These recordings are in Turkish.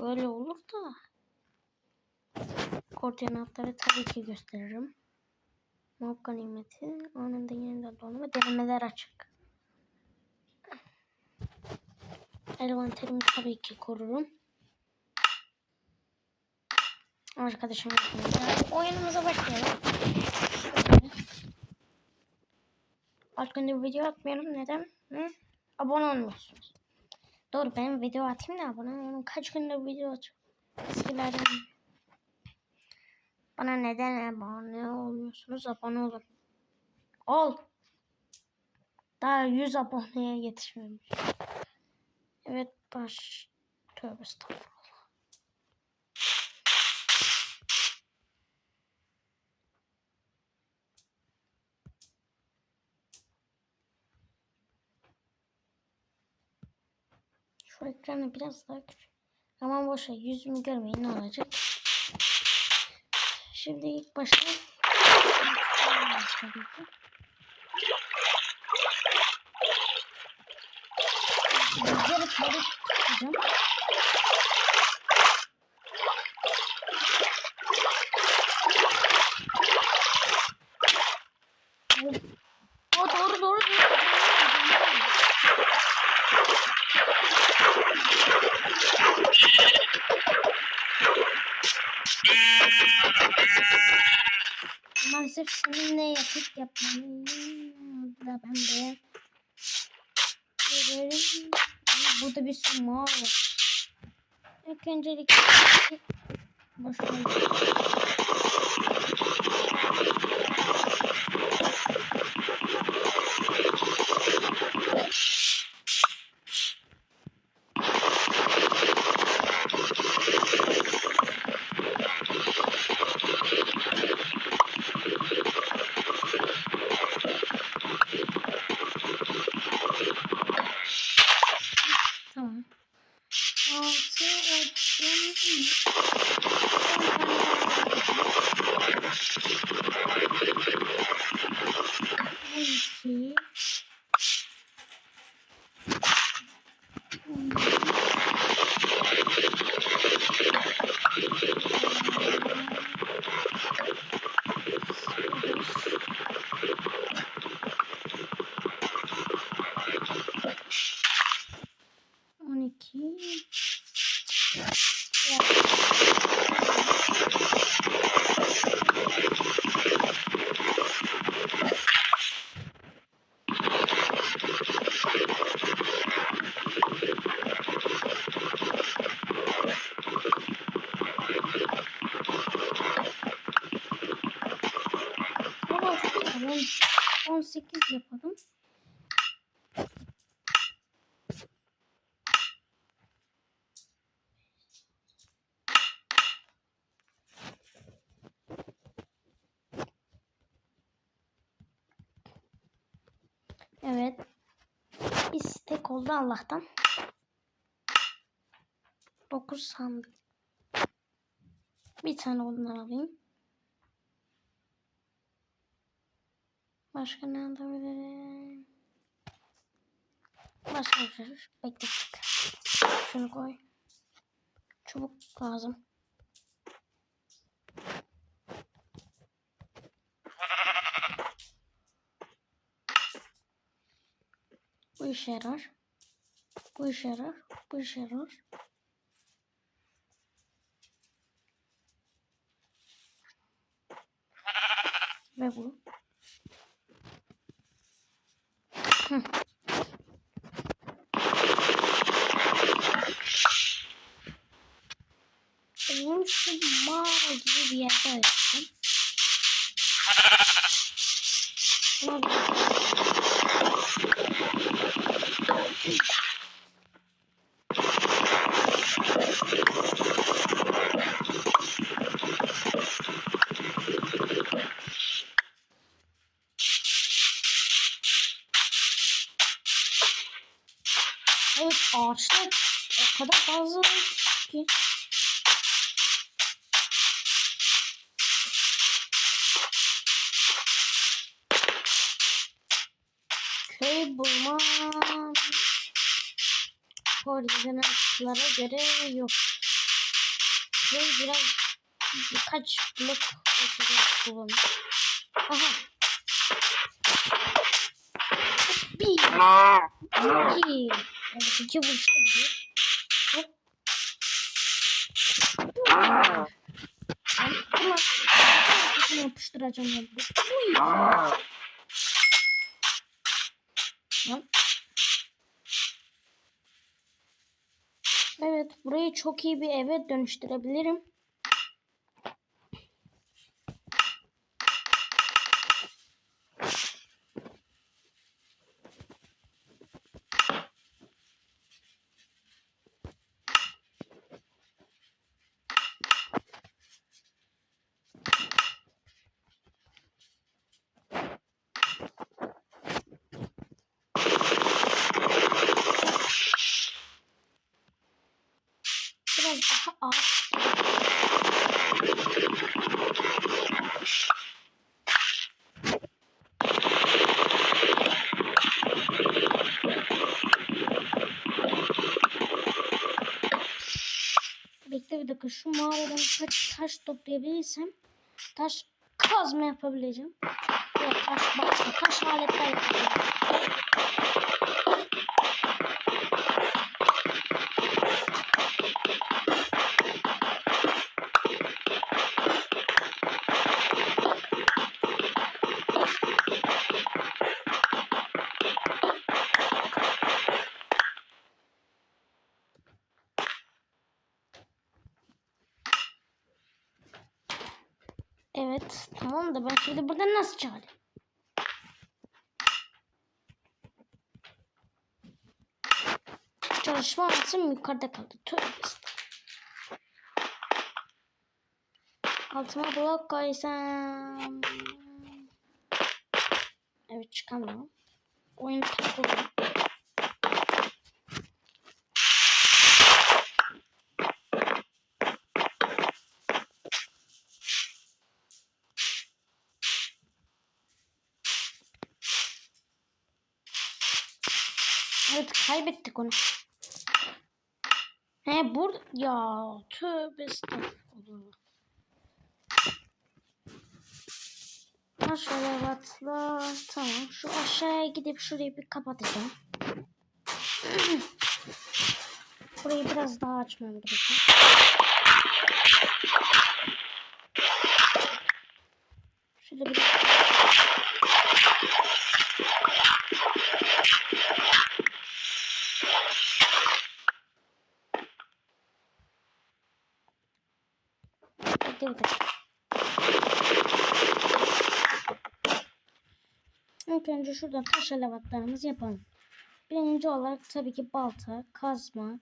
Böyle olur da. Koordinatları tabii ki gösteririm. Mob ganimeti anında yeniden dolma denemeler açık. Envanterimi tabii ki korurum. Arkadaşım. Oyunumuza başlayalım. Şöyle. Başka bir video atmıyorum. Neden? Hı? Abone olmuyorsunuz. Doğru benim video atayım da abone olun. Kaç gündür video atıyorum. Eskilerden. Bana neden abone olmuyorsunuz? Abone olun. Ol. Daha 100 aboneye yetişmemiş. Evet baş. Tövbe estağfurullah. Şu ekranı biraz daha küçük. Aman boşver yüzümü görmeyin ne olacak. Şimdi ilk başta. Bizleri karı tutacağım. O doğru doğru doğru. Maalesef seninle yatıp yapmam da ben de Böyle- Burada bir sürü mağara var. İlk öncelikle boşuna Tamam. Altı odun. İki. On iki. Ama tamam. 18 yapalım. Evet. Oldu Allah'tan. 9 sandık. Bir tane ondan alayım. Başka ne alabilirim? Başka bir şey. Beklettik. Şunu koy. Çubuk lazım. Bu işe yarar. Bu işe yarar. Bu işe yarar. Ve bu. Benim şu mağara gibi bir yerde açtım. Buna koordinatlara göre yok. Ve biraz birkaç blok mesela kullanıyor. Aha. Bir. İki. Evet iki vuruşta gidiyor. Hop. Ben ama kafasına yapıştıracağım ya. Uy. Lan. Evet, burayı çok iyi bir eve dönüştürebilirim. Biraz daha ağır. Bekle bir dakika şu mağaradan kaç taş toplayabilirsem taş kazma yapabileceğim. Yok taş başka taş aletler yapabileceğim. Evet tamam da ben şimdi çıkarım? Çalışma altım yukarıda kaldı. Tövbe. Altıma blok koysam. Evet çıkamıyorum. Oyun takıldı. Evet kaybettik onu. He burada ya tövbe estağfurullah. Şöyle batla. Tamam şu aşağıya gidip şurayı bir kapatacağım. Burayı biraz daha açmam gerekiyor. Dakika. İlk önce şuradan taş elevatlarımızı yapalım. Birinci olarak tabii ki balta, kazma.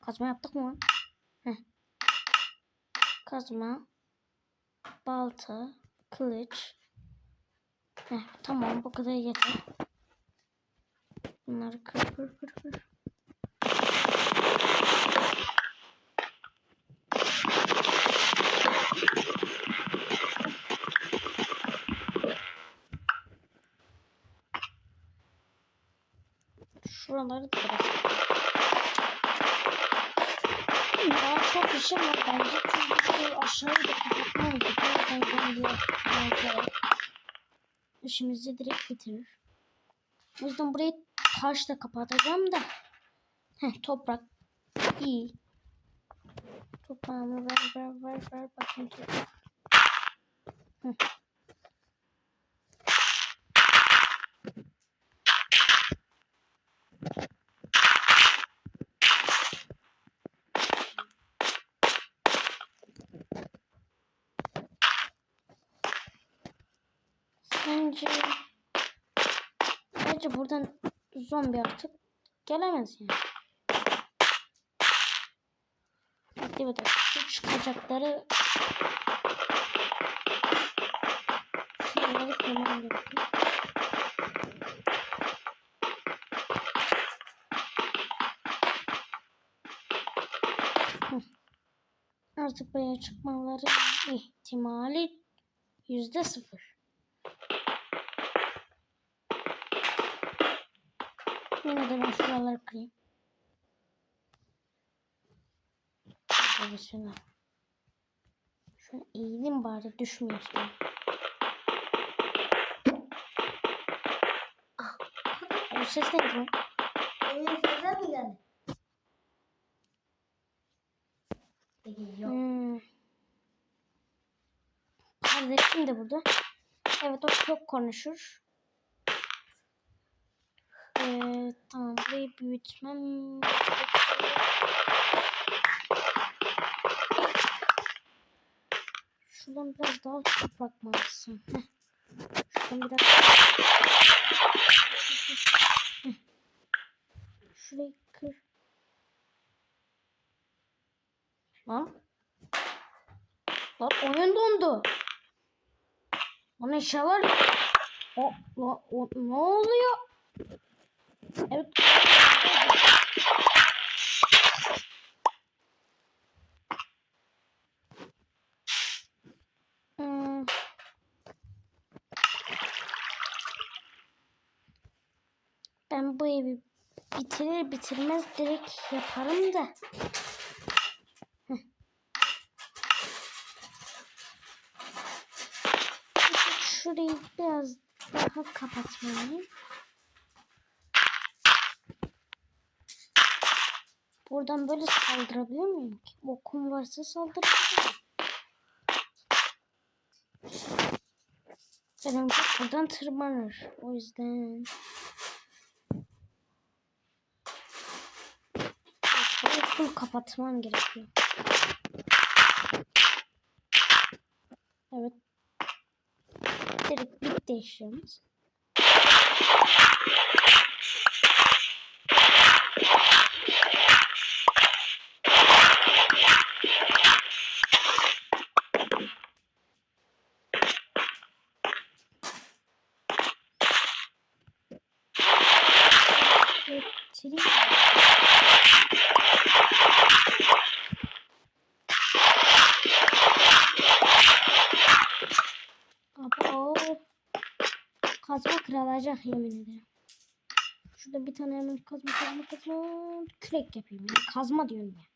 Kazma yaptık mı? Heh. Kazma, balta, kılıç. Heh, tamam bu kadar yeter. Bunları kır kır kır kır. Şuraları da. Daha çok işim var bence çünkü şu aşağıyı da kapatmam gerekiyor. İşimizi direkt bitirir. O yüzden burayı taşla kapatacağım da. Heh, toprak. İyi. Toprağımı ver ver ver ver bakayım toprak. Heh. Bence Bence buradan zombi artık gelemez yani. Dakika. Şu çıkacakları şunları gerekiyor. Hı. Artık buraya çıkmaları ihtimali yüzde sıfır. Yine ben şuraları kırayım. Şöyle şuna. Şuna eğilim bari düşmüyor sonra. Ah, o ses neydi lan? Benim sese mi geldi? Peki yok. Hmm. Kardeşim de burada. Evet o çok konuşur. Burayı büyütmem. Şuradan biraz daha toprak? Heh. Şuradan biraz. Şurayı kır. Lan. Lan oyun dondu. Lan eşyalar... O, o, o, ne oluyor? Evet. Hmm. Ben bu evi bitirir bitirmez direkt yaparım da. Şurayı biraz daha kapatmalıyım. Buradan böyle saldırabilir miyim ki? Okum varsa saldırabilirim. Örümcek buradan tırmanır. O yüzden... Full kapatmam gerekiyor. Evet. Direkt bitti işimiz. Bitireyim. Abo. Kazma kırılacak yemin ederim. Şurada bir tane hemen kazma kazma kazma kürek yapayım. Kazma diyorum ya.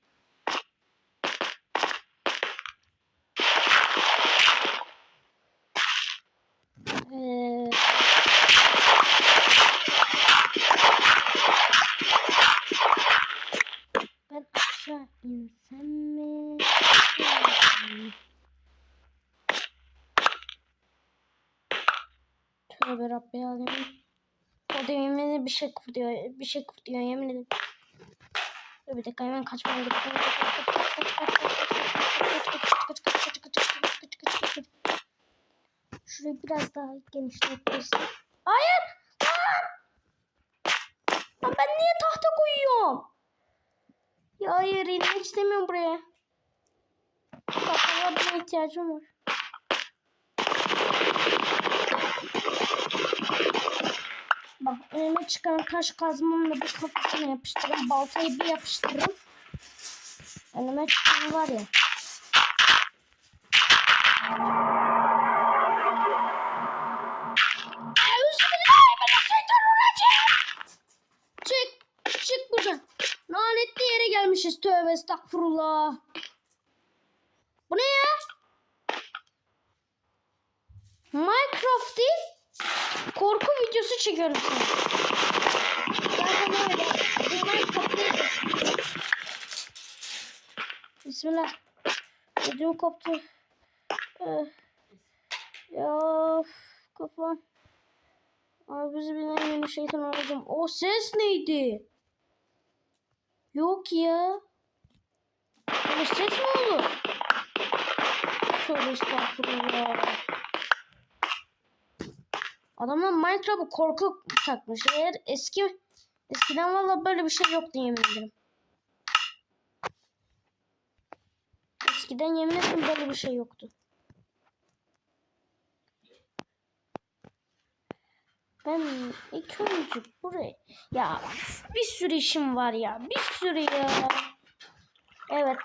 Şey kurduyor. Bir şey kurduyor yemin ederim. Dur bir dakika hemen kaçmam gerekiyor. Şurayı biraz daha genişletirsin. Hayır! Lan! Ben niye tahta koyuyorum? Ya hayır inmek istemiyorum buraya. Tahta yardıma ihtiyacım var. Bak önüme çıkan taş kazmamla bir kafasına yapıştırırım. Baltayı bir yapıştırırım. Önüme çıkan var ya. Çık. Çık buradan. Lanetli yere gelmişiz. Tövbe estağfurullah. Bu ne ya? Minecraft değil. Korku videosu çekiyorum sana. Zaten öyle. Bu Minecraft değil. Bismillah. Ödüm koptu. Ee, ya kafam. Abi bizi bilen yeni şeytan arayacağım. O ses neydi? Yok ya. Böyle ses mi oldu? Tövbe estağfurullah. Adamlar Minecraft'a korku takmış. Eğer eski eskiden valla böyle bir şey yoktu yemin ederim. Eskiden yemin ederim böyle bir şey yoktu. Ben ilk önce buraya ya bir sürü işim var ya bir sürü ya. Evet.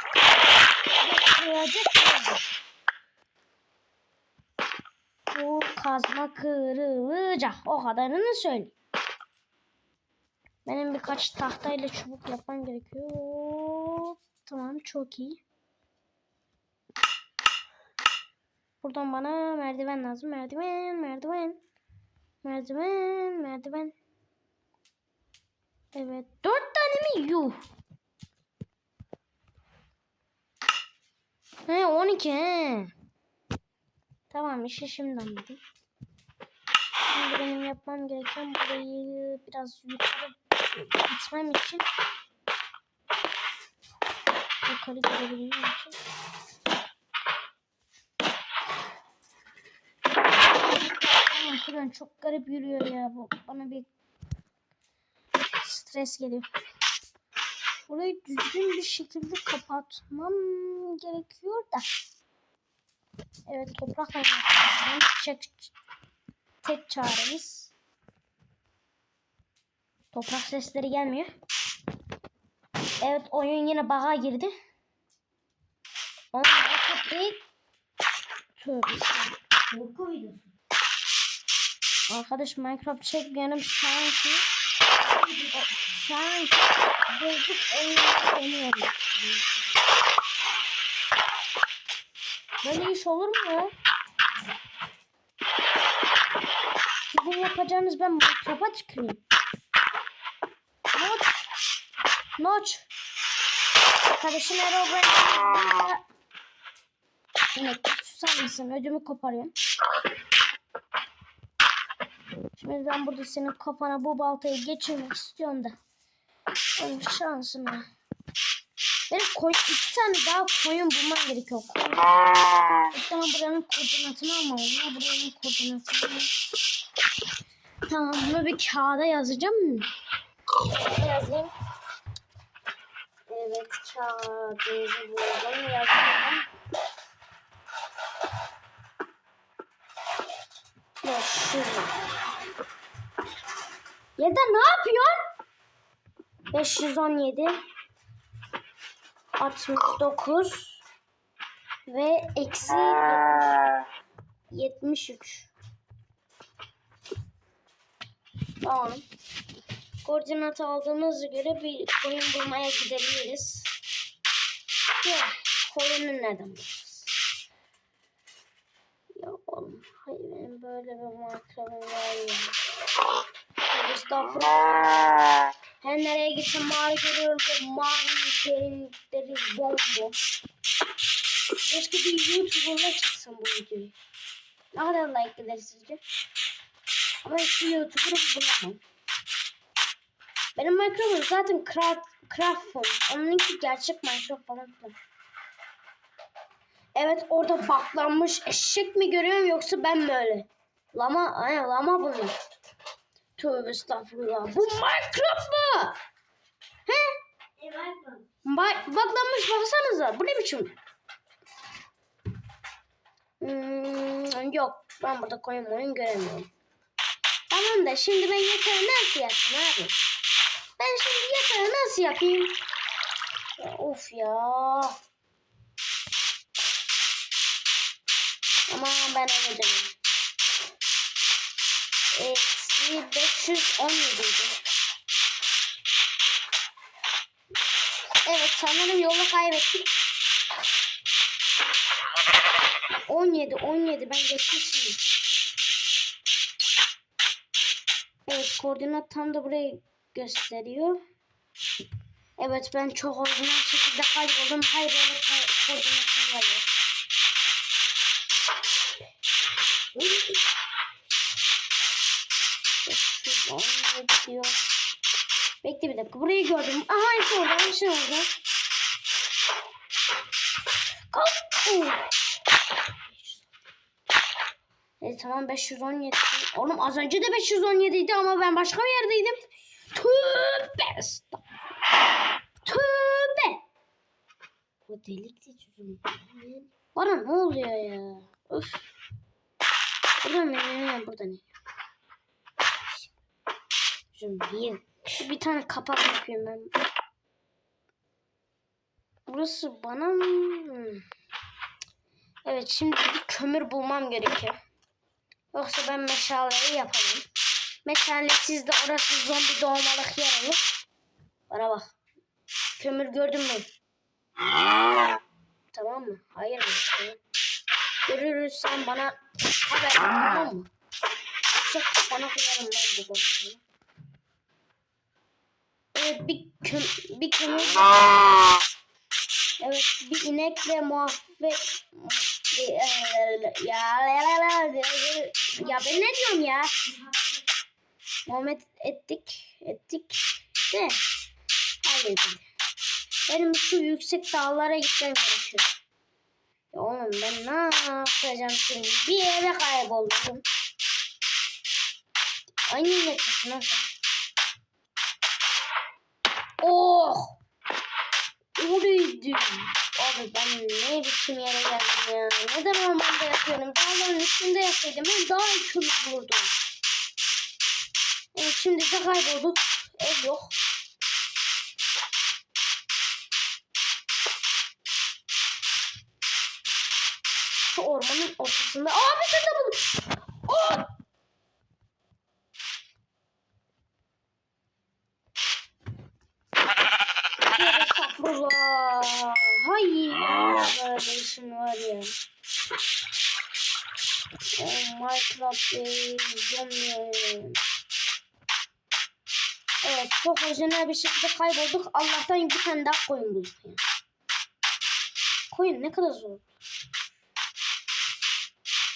kazma kırılacak. O kadarını söyle. Benim birkaç tahtayla çubuk yapmam gerekiyor. Tamam çok iyi. Buradan bana merdiven lazım. Merdiven, merdiven. Merdiven, merdiven. Evet. Dört tane mi? Yuh. He 12 he. Tamam işi şimdi anladım. Şimdi benim yapmam gereken burayı biraz yukarı gitmem için yukarı gidebilmem için şuradan çok garip yürüyor ya bu. Bana bir stres geliyor. Burayı düzgün bir şekilde kapatmam gerekiyor da. Evet toprakla yapacağım. Tek, tek çaremiz. Toprak sesleri gelmiyor. Evet oyun yine baga girdi. Ama çok değil. Tövbe. Korku videosu. Arkadaş Minecraft çekmeyenim sanki sanki bozuk deniyorum. Böyle iş olur mu ya? Sizin yapacağınız ben Minecraft'a tüküreyim. Noç. Noç. Arkadaşın Herobrine Yine susar mısın? Ödümü koparıyorsun. Şimdi ben burada senin kafana bu baltayı geçirmek istiyorum da. Oğlum şansım ya. Benim koyun, iki tane daha koyun bulmam gerekiyor. Koyun. Zaman buranın koordinatını almalıyım. Ya buranın koordinatını. Tamam bunu bir kağıda yazacağım. Kağıda yazayım. Evet kağıdımızı buldum. Yazıyorum. Ya şurada. Yeda ne yapıyorsun? 517 69 ve eksi 73 Tamam. Koordinat aldığımıza göre bir koyun bulmaya gidebiliriz. Ya, koyunu nereden bulacağız? Ya oğlum, hayır benim böyle bir makrabım var ya. Estağfurullah. Her nereye gitsem mavi görüyorum. Mavi derinlikleri bomboş. Keşke bir YouTuber'la çıksam bu videoyu. Ne kadar like gelir sizce? Ama hiçbir YouTuber'ı bulamam. Benim Minecraft'ım zaten craft, craft phone. Onunki gerçek Minecraft falan. Evet orada baklanmış eşek mi görüyorum yoksa ben mi öyle? Lama, ay lama bunlar. Tövbe estağfurullah. Bu Minecraft mı? He? Evet. Ba baklanmış baksanıza. Bu ne biçim? Hmm, yok. Ben burada koyun oyun göremiyorum. Tamam da şimdi ben yatağı nasıl yapayım abi? Ben şimdi yatağı nasıl yapayım? Ya, of ya. Aman ben eve döneyim. Eksi 517 idi. Evet sanırım yolu kaybettik. 17 17 ben geçmişim. Evet koordinat tam da burayı gösteriyor. Evet ben çok orijinal şekilde kayboldum. Hayır öyle ko- koordinatım var ya. Bekle, diyor. Bekle bir dakika. Burayı gördüm. Aha işte orada. işte orada. Kalk. E, tamam 517. Oğlum az önce de 517 idi ama ben başka bir yerdeydim. Tövbe. Tövbe. Bu delikli çözüm. Bana ne oluyor ya? Öf. Burada ne? Burada ne? Bir, şu bir tane kapak yapayım ben. Burası bana mı? Evet şimdi bir kömür bulmam gerekiyor. Yoksa ben meşaleyi yapamam. Meşalesiz de orası zombi doğmalık yer olur. Bana bak. Kömür gördün mü? Tamam mı? Hayır mı? Görürsen bana haber tamam mı? Çok sana koyarım ben bu boşluğu. Evet bir köm bir kömür Evet bir inek ve muhabbet ya ya ya ya ben ne diyorum ya Muhammed ettik ettik de halledildi. Benim şu yüksek dağlara gitmem gerekiyor. Ya oğlum ben ne yapacağım şimdi? Bir eve kayboldum. Aynı inek misin lan sen? Oh! Oraydı. Abi ben ne biçim yere geldim ya. Neden ormanda yapıyorum? Dağların üstünde yapsaydım ben daha iyi kömür bulurdum. Evet şimdi de kaybolduk. Ev yok. Şu ormanın ortasında. Aa bir tane buldum. Aa! Estağfurullah. Hayır. Böyle işin var ya. Oh, Minecraft zombi. Evet çok orijinal bir şekilde kaybolduk. Allah'tan bir tane daha koyun bulduk. Yani. Koyun ne kadar zor.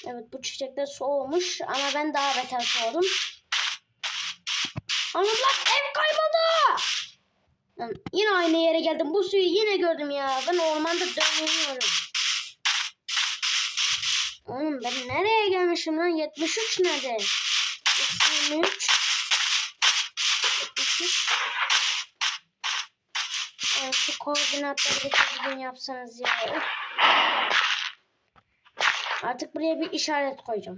Evet bu çiçekler soğumuş ama ben daha beter soğudum. Anam lan ev kayboldu. Yine aynı yere geldim. Bu suyu yine gördüm ya. Ben ormanda dönüyorum. Oğlum ben nereye gelmişim lan? 73 nerede? 23 73 yani şu koordinatları bir düzgün yapsanız ya. Of. Artık buraya bir işaret koyacağım.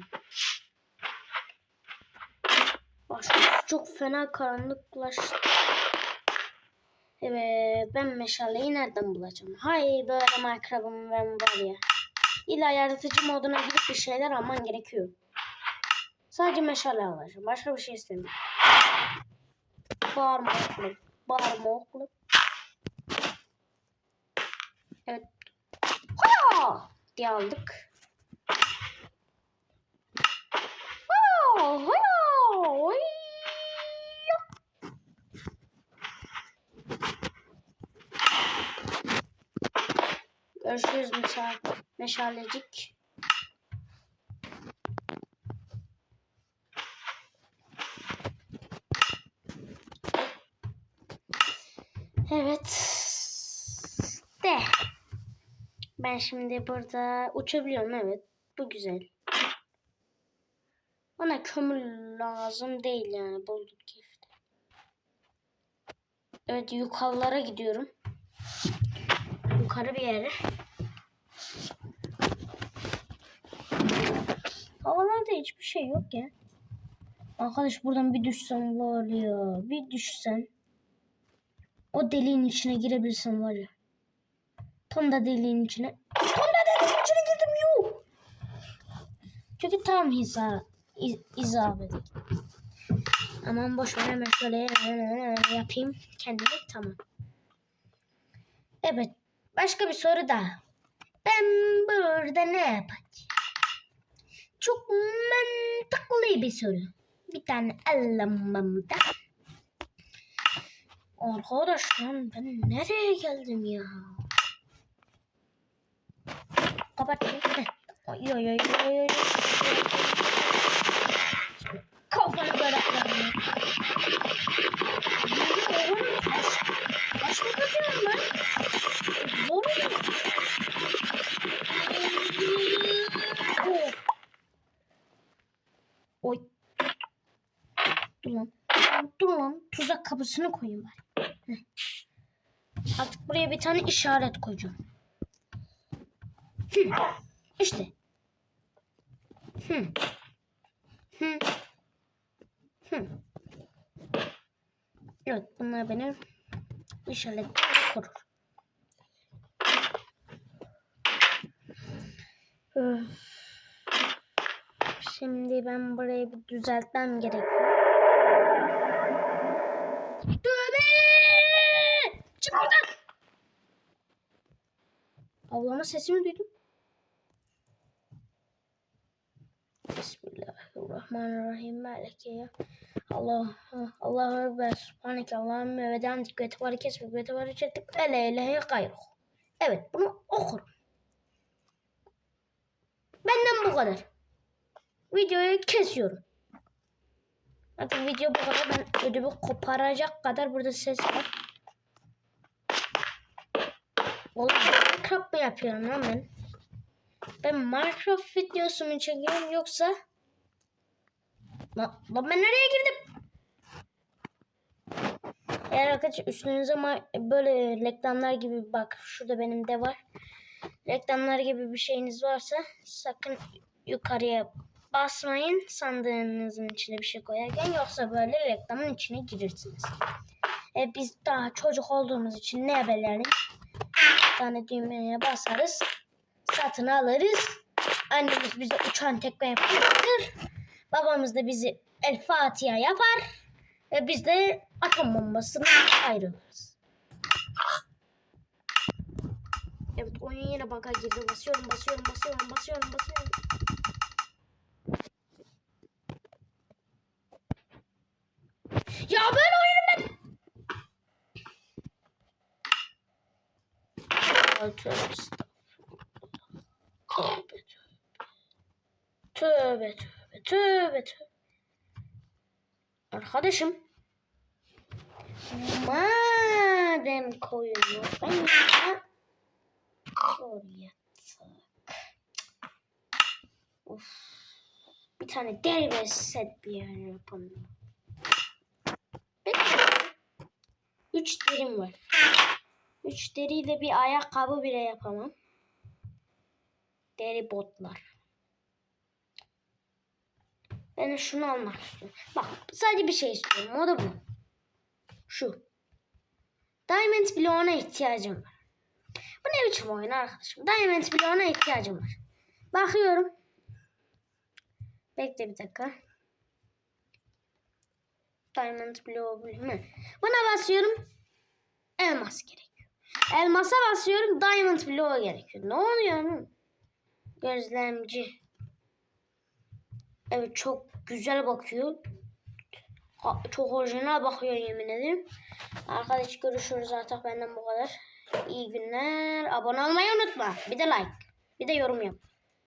Bak çok fena karanlıklaştı. Evet ben meşaleyi nereden bulacağım? Hay böyle Minecraft'ım ben var ya. İlla yaratıcı moduna girip bir şeyler alman gerekiyor. Sadece meşale alacağım. Başka bir şey istemiyorum. Bağırma oğlum. Bağırma oğlum. Evet. Ha! diye aldık. Ha! Ha! Oy! Görüşürüz meşal meşalecik. Evet. De. Ben şimdi burada uçabiliyorum evet. Bu güzel. Bana kömür lazım değil yani bulduk ki. Evet yukarılara gidiyorum. Yukarı bir yere. Hiçbir şey yok ya. Arkadaş buradan bir düşsem var ya. Bir düşsen. O deliğin içine girebilsem var ya. Tam da deliğin içine. Tam da deliğin içine girdim yuh. Çünkü tam hiza, iz, izabedik. Aman boş ver hemen şöyle yapayım kendimi tamam. Evet başka bir soru daha. Ben burada ne yapacağım? Çok mantıklı bir soru. Bir tane anlamamda. Arkadaş lan ben nereye geldim ya? Kapat. Oy oy oy oy oy. Kafanı böyle kırarım. Taş, mı kazıyorum ben? Zor oluyor. Oh. Oy. Dur lan. Tuzak kapısını koyayım ben. Artık buraya bir tane işaret koyacağım. Hı. İşte. Hı. Hı. Hı. Evet bunlar benim işaretlerimi korur. Öf. Şimdi ben burayı bir düzeltmem gerekiyor. Tövbe! Çık buradan! Ablama sesimi duydum. Bismillahirrahmanirrahim. Malike ya. Allah Allahu Ekber. Subhaneke Allahümme ve demdik ve tebarek esmik ve tebarek ettik. Ele ilahe gayruk. Evet bunu okurum. Benden bu kadar. Videoyu kesiyorum. Zaten video bu kadar. Ben ödümü koparacak kadar burada ses var. Oğlum Minecraft mı yapıyorum lan ben? Ben Minecraft videosu mu çekiyorum yoksa? Lan, ben nereye girdim? Eğer arkadaşlar üstünüze böyle reklamlar gibi bak şurada benim de var. Reklamlar gibi bir şeyiniz varsa sakın yukarıya basmayın sandığınızın içine bir şey koyarken yoksa böyle reklamın içine girirsiniz. E, biz daha çocuk olduğumuz için ne haberlerin bir tane düğmeye basarız satın alırız. Annemiz bize uçan tekme yaptırır. Babamız da bizi El Fatiha yapar. Ve biz de atom bombasına ayrılırız. Evet oyun yine baka girdi. Basıyorum basıyorum basıyorum basıyorum basıyorum. Ya ben oyunu ben... Tövbe. Tövbe tövbe. Tövbe tövbe. Arkadaşım. Madem koyunu ben ya oraya tak. Of. Bir tane deri ve set bir yer yapalım. Üç derim var. Üç deriyle bir ayakkabı bile yapamam. Deri botlar. Ben şunu almak istiyorum. Bak sadece bir şey istiyorum. O da bu. Şu. Diamond bloğuna ihtiyacım var. Bu ne biçim oyun arkadaşım? Diamond bloğuna ihtiyacım var. Bakıyorum. Bekle bir dakika. Diamond bloğu mi? Buna basıyorum. Elmas gerekiyor. Elmasa basıyorum. Diamond bloğu gerekiyor. Ne oluyor? lan? Gözlemci. Evet çok güzel bakıyor. Çok orijinal bakıyor yemin ederim. Arkadaş görüşürüz artık benden bu kadar. İyi günler. Abone olmayı unutma. Bir de like. Bir de yorum yap.